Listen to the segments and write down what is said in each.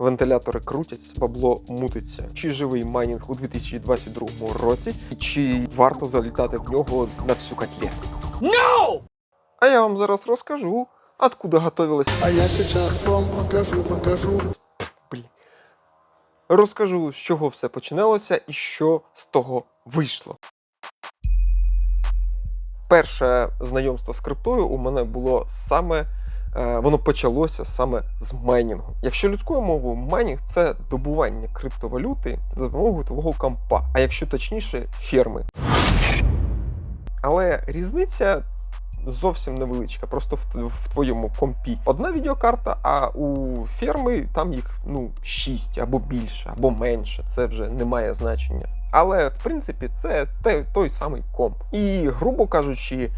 Вентилятори крутяться, бабло мутиться. Чи живий майнінг у 2022 році, чи варто залітати в нього на всю котлетку? No! А я вам зараз розкажу, откуда готовилась А я сейчас вам покажу, покажу. Блін. Розкажу, з чого все починалося і що з того вийшло. Перше знайомство з криптою у мене було саме. Е, Воно почалося саме з майнінгу. Якщо людською мовою, майнінг це добування криптовалюти за допомогою твого компа, а якщо точніше, ферми. Але різниця зовсім невеличка, просто в, твоєму компі. Одна відеокарта, а у ферми там їх ну 6 або більше, або менше. Це вже не має значення. Але в принципі це той самий комп. І, грубо кажучи,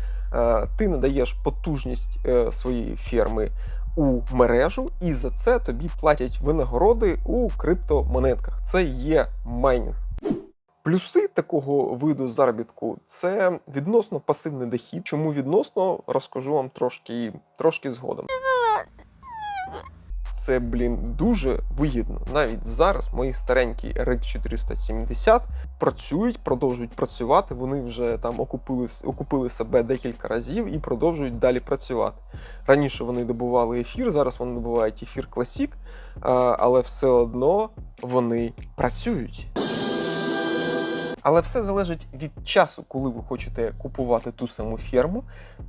ти надаєш потужність е, своєї ферми у мережу, і за це тобі платять винагороди у криптомонетках. Це є майнінг. Плюси такого виду заробітку це відносно пасивний дохід. Чому відносно розкажу вам трошки, трошки згодом. Це, блін, дуже вигідно. Навіть зараз мої старенькі RX 470 працюють, продовжують працювати. Вони вже там окупили, окупили себе декілька разів і продовжують далі працювати. Раніше вони добували ефір, зараз вони добувають ефір Classic, але все одно вони працюють. Але все залежить від часу, коли ви хочете купувати ту саму ферму,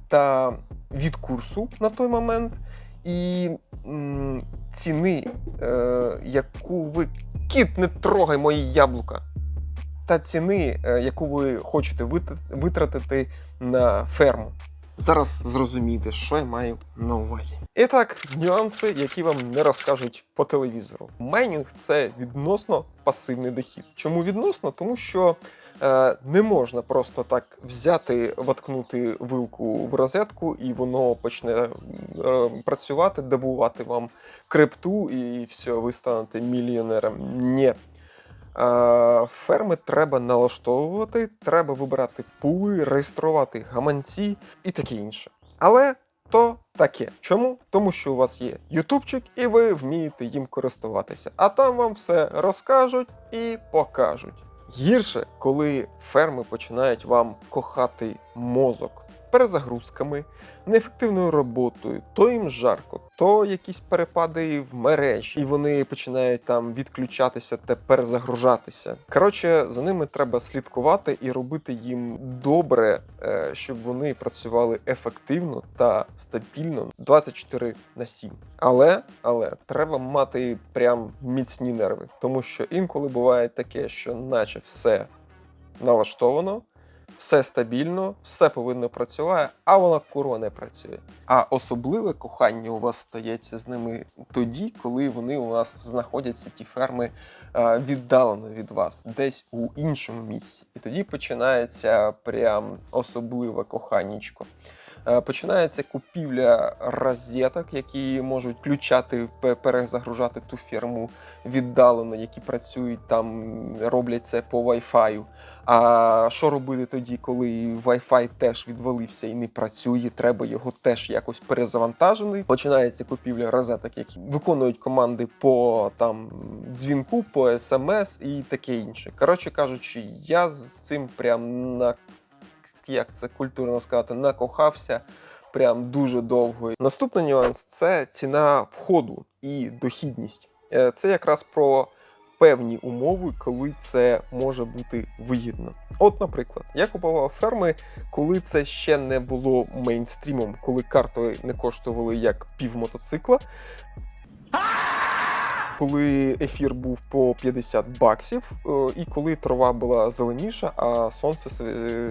та від курсу на той момент, і м, ціни, е, яку ви кіт, не трогай мої яблука. Та ціни, е, яку ви хочете вит- витратити на ферму. Зараз зрозумієте, що я маю на увазі. І так, нюанси, які вам не розкажуть по телевізору. Майнінг це відносно пасивний дохід. Чому відносно? Тому що не можна просто так взяти, воткнути вилку в розетку, і воно почне е, працювати, добувати вам крипту, і все, ви станете мільйонером. Ні. Е, Ферми треба налаштовувати, треба вибирати пули, реєструвати гаманці і таке інше. Але то таке. Чому? Тому що у вас є ютубчик, і ви вмієте їм користуватися. А там вам все розкажуть і покажуть. Гірше, коли ферми починають вам кохати мозок перезагрузками, неефективною роботою, то їм жарко, то якісь перепади в мережі, і вони починають там відключатися та перезагружатися. Коротше, за ними треба слідкувати і робити їм добре, е, щоб вони працювали ефективно та стабільно 24 на 7. Але, але треба мати прям міцні нерви, тому що інколи буває таке, що наче все налаштовано, все стабільно, все повинно працювати, а вона курва не працює. А особливе кохання у вас стається з ними тоді, коли вони у вас знаходяться, ті ферми е, віддалено від вас, десь у іншому місці. І тоді починається прям особливе коханнячко. Е, Починається купівля розеток, які можуть включати, перезагружати ту ферму віддалено, які працюють там, роблять це по Wi-Fi. А що робити тоді, коли Wi-Fi теж відвалився і не працює? Треба його теж якось перезавантажений. Починається купівля розеток, які виконують команди по там дзвінку, по смс і таке інше. Коротше кажучи, я з цим прям на як це культурно сказати, накохався прям дуже довго. Наступний нюанс це ціна входу і дохідність. Е, Це якраз про певні умови, коли це може бути вигідно. От, наприклад, я купував ферми, коли це ще не було мейнстрімом, коли карти не коштували як пів мотоцикла. Коли ефір був по 50 баксів, е, і коли трава була зеленіша, а сонце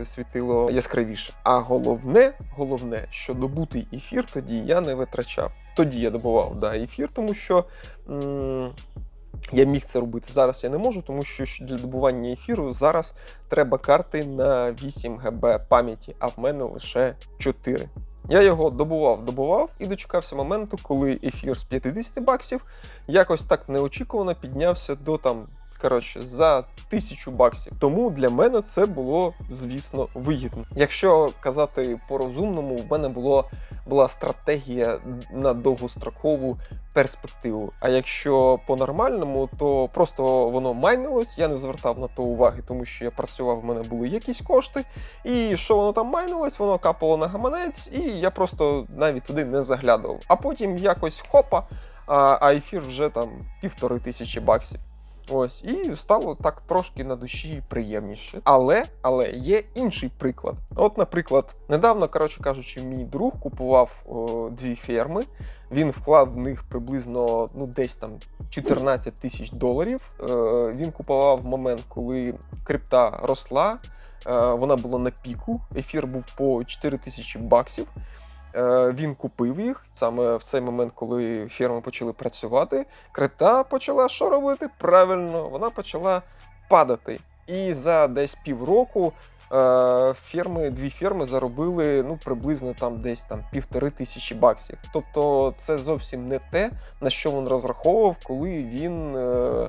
світило яскравіше. А головне, головне, що добутий ефір тоді я не витрачав. Тоді я добував да, ефір, тому що м- я міг це робити. Зараз я не можу, тому що для добування ефіру зараз треба карти на 8 ГБ пам'яті, а в мене лише 4. Я його добував, добував і дочекався моменту, коли ефір з 50 баксів якось так неочікувано піднявся до там коротше, за тисячу баксів. Тому для мене це було, звісно, вигідно. Якщо казати по-розумному, в мене було була стратегія на довгострокову перспективу. А якщо по-нормальному, то просто воно майнилось, я не звертав на то уваги, тому що я працював, в мене були якісь кошти, і що воно там майнилось, воно капало на гаманець, і я просто навіть туди не заглядував. А потім якось хопа, а, ефір вже там півтори тисячі баксів. Ось, і стало так трошки на душі приємніше. Але, але є інший приклад. От, наприклад, недавно, коротше кажучи, мій друг купував о, дві ферми. Він вклав в них приблизно ну, десь там 14 тисяч доларів. Е, він купував в момент, коли крипта росла. Е, вона була на піку, ефір був по 4 тисячі баксів. Е, Він купив їх саме в цей момент, коли фірми почали працювати. Крипта почала що робити? Правильно, вона почала падати. І за десь півроку е, фірми, дві фірми заробили ну, приблизно там десь там півтори тисячі баксів. Тобто це зовсім не те, на що він розраховував, коли він е,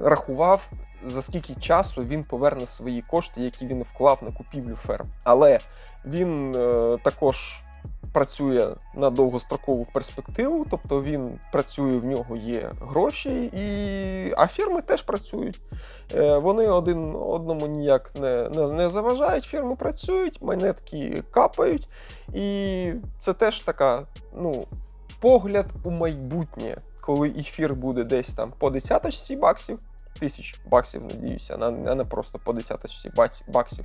рахував, за скільки часу він поверне свої кошти, які він вклав на купівлю ферм. Але він е, також працює на довгострокову перспективу, тобто він працює, в нього є гроші, і... а фірми теж працюють. Е, Вони один одному ніяк не, не, не заважають, фірми працюють, монетки капають. І це теж така, ну, погляд у майбутнє, коли ефір буде десь там по десяточці баксів, тисяч баксів, надіюся, а не- просто по десяточці бац- баксів.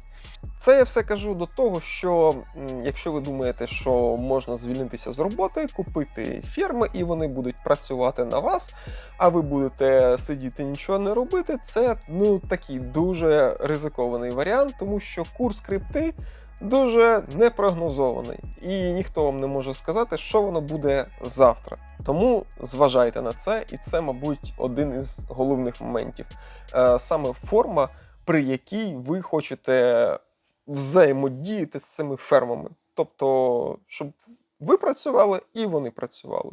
Це я все кажу до того, що якщо ви думаєте, що можна звільнитися з роботи, купити фірми і вони будуть працювати на вас, а ви будете сидіти нічого не робити, це ну такий дуже ризикований варіант, тому що курс крипти дуже непрогнозований, і ніхто вам не може сказати, що воно буде завтра. Тому зважайте на це, і це, мабуть, один із головних моментів. Е, Саме форма, при якій ви хочете взаємодіяти з цими фермами. Тобто, щоб ви працювали і вони працювали.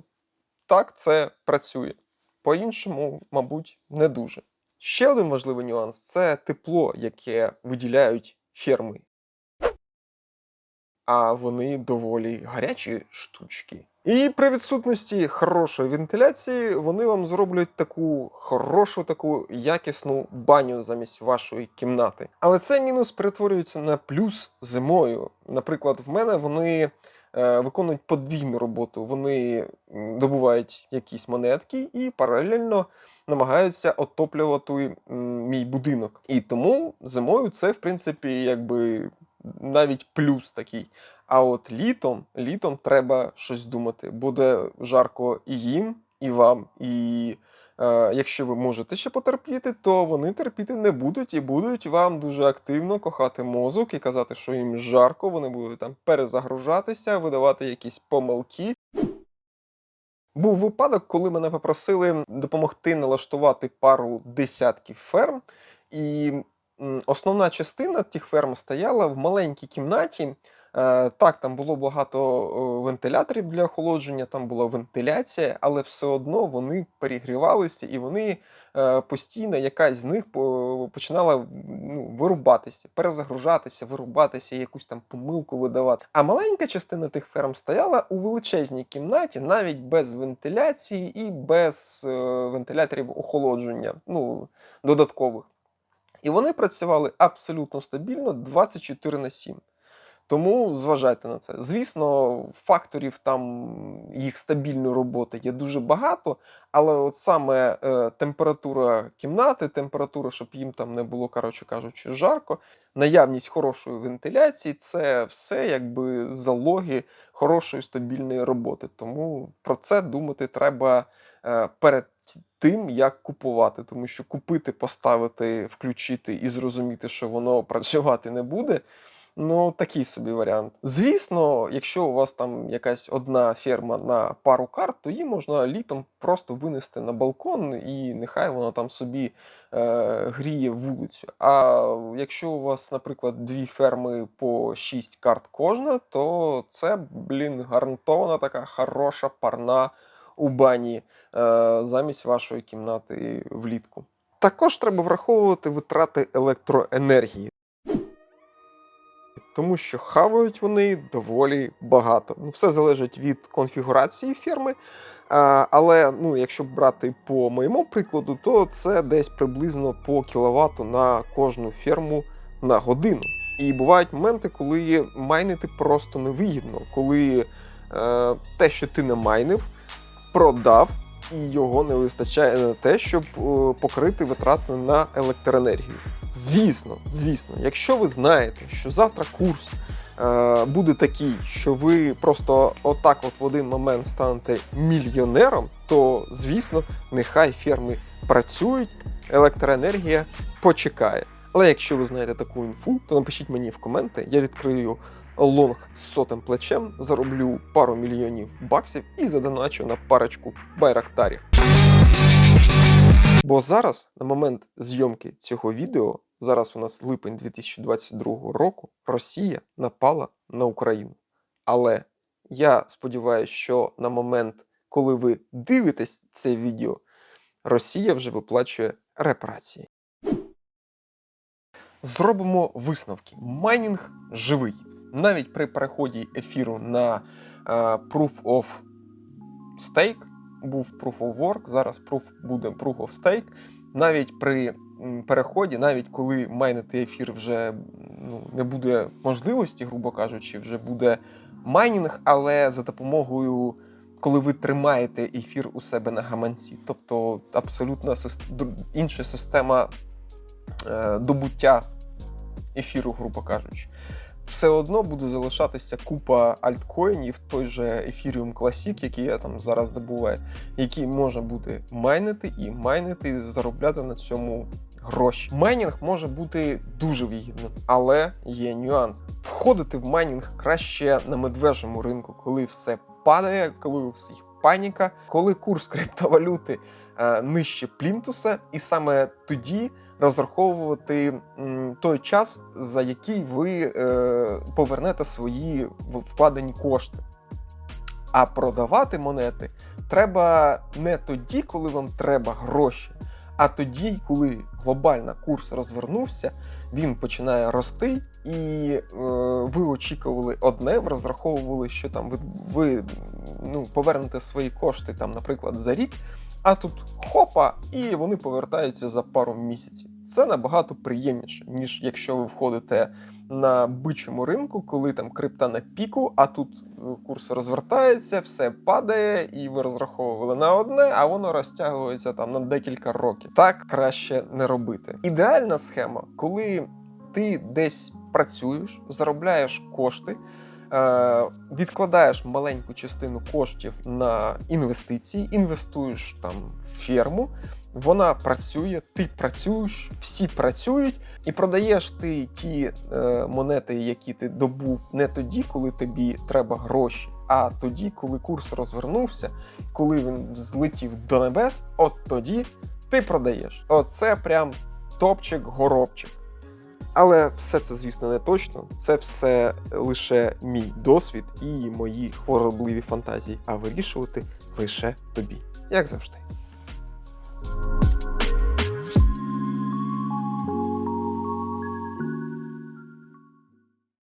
Так це працює. По-іншому, мабуть, не дуже. Ще один важливий нюанс це тепло, яке виділяють ферми. А вони доволі гарячі штучки. І при відсутності хорошої вентиляції вони вам зроблять таку хорошу, таку якісну баню замість вашої кімнати. Але цей мінус перетворюється на плюс зимою. Наприклад, в мене вони е, виконують подвійну роботу. Вони добувають якісь монетки і паралельно намагаються отоплювати мій будинок. І тому зимою це, в принципі, якби навіть плюс такий. А от літом, літом треба щось думати. Буде жарко і їм, і вам. І е, якщо ви можете ще потерпіти, то вони терпіти не будуть і будуть вам дуже активно кохати мозок і казати, що їм жарко, вони будуть там перезагружатися, видавати якісь помилки. Був випадок, коли мене попросили допомогти налаштувати пару десятків ферм, і основна частина тих ферм стояла в маленькій кімнаті. Е, Так, там було багато вентиляторів для охолодження, там була вентиляція, але все одно вони перегрівалися і вони е, постійно, якась з них починала ну, вирубатися, перезагружатися, вирубатися, якусь там помилку видавати. А маленька частина тих ферм стояла у величезній кімнаті, навіть без вентиляції і без е, вентиляторів охолодження, ну, додаткових. І вони працювали абсолютно стабільно 24 на 7. Тому зважайте на це. Звісно, факторів там їх стабільної роботи є дуже багато, але от саме е, температура кімнати, температура, щоб їм там не було, коротше кажучи, жарко, наявність хорошої вентиляції це все якби залоги хорошої стабільної роботи. Тому про це думати треба е, перед тим, як купувати. Тому що купити, поставити, включити і зрозуміти, що воно працювати не буде. Ну, такий собі варіант. Звісно, якщо у вас там якась одна ферма на пару карт, то її можна літом просто винести на балкон, і нехай вона там собі е, гріє вулицю. А якщо у вас, наприклад, дві ферми по 6 карт кожна, то це, блін, гарантована така хороша парна у бані е, замість вашої кімнати влітку. Також треба враховувати витрати електроенергії, тому що хавають вони доволі багато. Ну, все залежить від конфігурації ферми. Але ну, якщо брати по моєму прикладу, то це десь приблизно по кіловату на кожну ферму на годину. І бувають моменти, коли майнити просто невигідно, коли е, те, що ти намайнив, продав, і його не вистачає на те, щоб е, покрити витрати на електроенергію. Звісно, звісно, якщо ви знаєте, що завтра курс е, буде такий, що ви просто отак, от в один момент станете мільйонером, то звісно, нехай ферми працюють, електроенергія почекає. Але якщо ви знаєте таку інфу, то напишіть мені в коменти, я відкрию лонг з сотим плечем, зароблю пару мільйонів баксів і задоначу на парочку байрактарів. Бо зараз, на момент зйомки цього відео, зараз у нас липень 2022 року, Росія напала на Україну. Але я сподіваюся, що на момент, коли ви дивитесь це відео, Росія вже виплачує репарації. Зробимо висновки. Майнінг живий. Навіть при переході ефіру на е, Proof of Stake, був Proof of Work, зараз Proof буде Proof of Stake. Навіть при переході, навіть коли майнити ефір вже ну, не буде можливості, грубо кажучи, вже буде майнінг, але за допомогою, коли ви тримаєте ефір у себе на гаманці, тобто абсолютно інша система е, добуття ефіру, грубо кажучи. Все одно буде залишатися купа альткоїнів, той же Ethereum Classic, який я там зараз добуваю, який може бути майнити і майнити, і заробляти на цьому гроші. Майнінг може бути дуже вигідним, але є нюанс. Входити в майнінг краще на медвежому ринку, коли все падає, коли у всіх паніка, коли курс криптовалюти е, нижче плінтуса, і саме тоді розраховувати той час, за який ви е, повернете свої вкладені кошти. А продавати монети треба не тоді, коли вам треба гроші, а тоді, коли глобально курс розвернувся, він починає рости, і е, ви очікували одне, розраховували, що там ви, ви ну, повернете свої кошти, там, наприклад, за рік. А тут хопа, і вони повертаються за пару місяців. Це набагато приємніше, ніж якщо ви входите на бичому ринку, коли там крипта на піку, а тут е, курс розвертається, все падає, і ви розраховували на одне, а воно розтягується там на декілька років. Так краще не робити. Ідеальна схема, коли ти десь працюєш, заробляєш кошти. Е, Відкладаєш маленьку частину коштів на інвестиції, інвестуєш там в ферму, вона працює, ти працюєш, всі працюють, і продаєш ти ті е, монети, які ти добув не тоді, коли тобі треба гроші, а тоді, коли курс розвернувся, коли він злетів до небес, от тоді ти продаєш. Оце прям топчик-горобчик. Але все це, звісно, не точно. Це все лише мій досвід і мої хворобливі фантазії, а вирішувати лише тобі, як завжди.